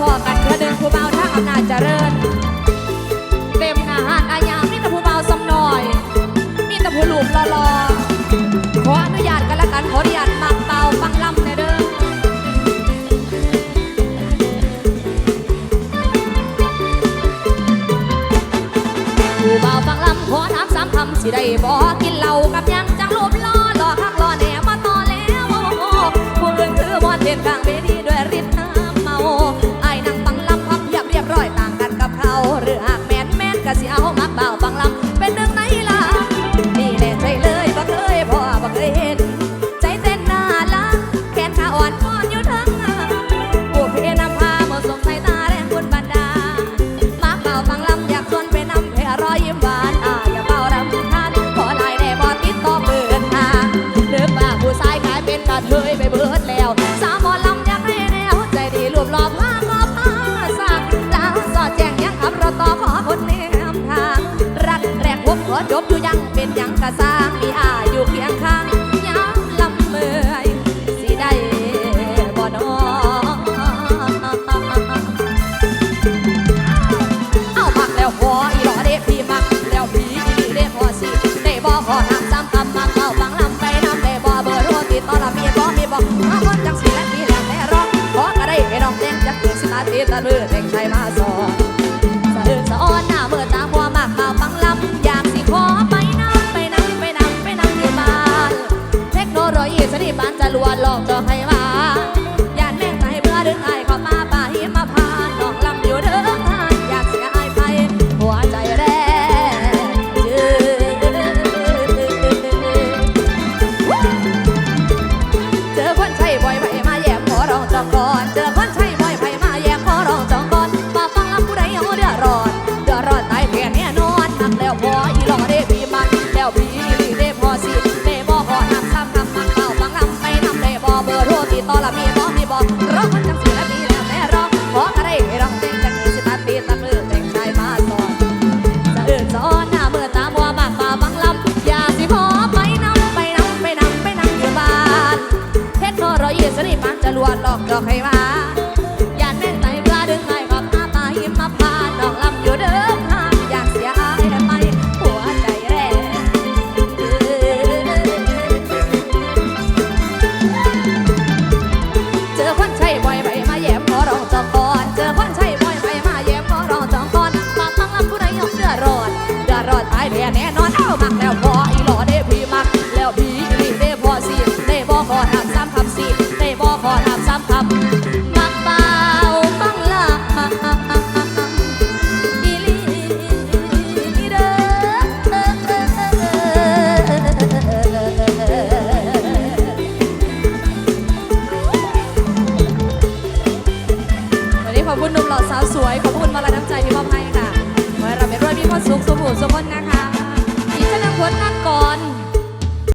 พอกันเธอหนึ่งผู้เบาทาอำนาจเจริญ เต็มหน้าหานอายามีแต่ผู้เบาสำน้อย มีแต่ผู้หลุมรอๆขออนุญาตกันละกันขออนุญาตมักเบาฟังลำในเด้อผู้เบาฟังลำขอถามสามคำสิได้บ่กินเหล้ากับยังจังรูปล้อ แล้ว สาวหมอลำอยากให้แนว ใจดีรวบรอบผ้าก็ผ้าสักแล้วสอดแจ้งยังขับรถต่อขอคนแนมทาง รักแรกพบขอจบอยู่ยังเป็นยังกระสร้างมีอาอยู่เคียงข้างย้ำลำเมื่อยสิได้บ่นอเอามักแล้วพออีหลอเด้พี่มักแล้วพี่อีเด้พอสิได้บ่ขอทำซ้ำคำมัก ติตะลือแต่งใจมาสอนสะอื้นสะอ้อนหน้าเมื่อตามัวมากมาฟังลำอยากสิขอไปนำไปนำไปนำไปนำที่บ้าน เทคโนโลยีสนิบานจะลวนหลอกจะให้มาย่านแม่งใจเบื่อดึงไอ้ข้ามาป่าหิมาพานน้องลำอยู่เด้อทานอยากเสียไอ้ไปหัวใจแรงจืดเจอคนใช่บ่อยไปมาแย่ขอร้องจองก่อนเจอคนใช่ เทคโนโลยีสนิมันจะลวนหลอกดอกให้มาย่าแม่งไตเบื่อดึงไงขอบหน้าตาหิมมาพานดอกลำอยู่เดิมทางอยากเสียอายไปหัวใจแรงเจอคนใช่บ่อยไปมาแย้มขอร้องจองก่อนเจอคนใช่บ่อยไปมาแย้มขอร้องจองก่อนมาฟังลำผู้ใดยกเดือดร้อนเดือดร้อนตายแน่แน่นอนเอามักแล้ว หนุ่มหล่อสาวสวย ขอบคุณมาลาน้ำใจที่มอบให้